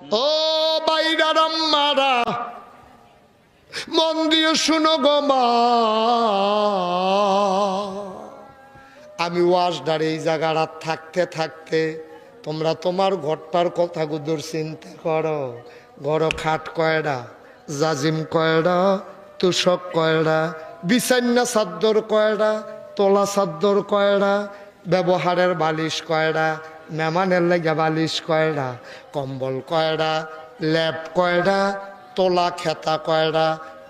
ও বাইরারাম মারা, মন দিয়ে শুনো গো মা। আমি ওয়াশডার এই জায়গাটা থাকতে থাকতে তোমরা তোমার ঘরটার কথা গুদুর চিন্তা করো। ঘর খাট কয়ডা জাজিম কয়ডা তুষক কয়ডা বিছান্না চাদ্দর কয়ডা তোলা চাদ্দর কয়ডা ব্যবহারের বালিশ কয়ডা মেমানের লেগে বালিশ কয়ডা কম্বল কয়ডা ল্যাপ কয়ডা তোলা খেতা কয়ডা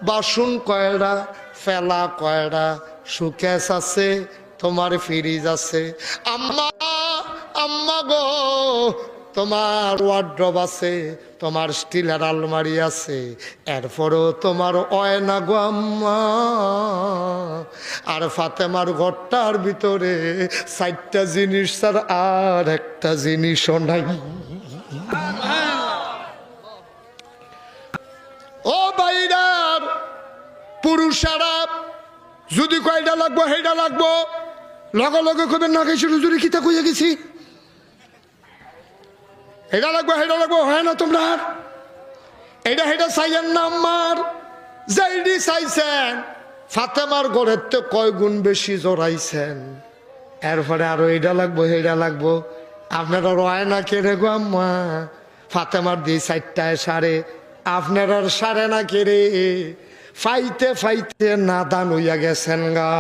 বাসন কয়ডা ফেলা কয়ডা সুকেশ আছে, তোমার ফ্রিজ আছে। আম্মা আম্মা গো তোমার ওয়ার্ড্রব আছে, তোমার স্টিলের আলমারি আছে, এরপরও তোমার অয়না গো আম্মা। আর ফাতেমার ঘরটার ভিতরে চারটা জিনিস স্যার আর একটা জিনিসও নাই। ও বাইরার পুরুষারা, যদি কয়টা লাগবো, সেইটা লাগবো। লগে লগে কবে না গেছি রুজুরি কিতা কইয়া গেছি? এটা লাগবো সেটা লাগবো, হয় না তোমরা এটা সেটা চাইয়েন না আমার। যাইডি চাইছেন, ফাতেমার ঘরের তো কয় গুণ বেশি জড়াইছেন? এরপরে আরও এটা লাগবো সেইটা লাগবো। আপনারা রয় না কেড়ে গো আম্মা? ফাতেমার দিয়ে চারটায় সারে, আপনার সারে না কেড়ে ফাইতে ফাইতে নাদান হইয়া গেছেন গা।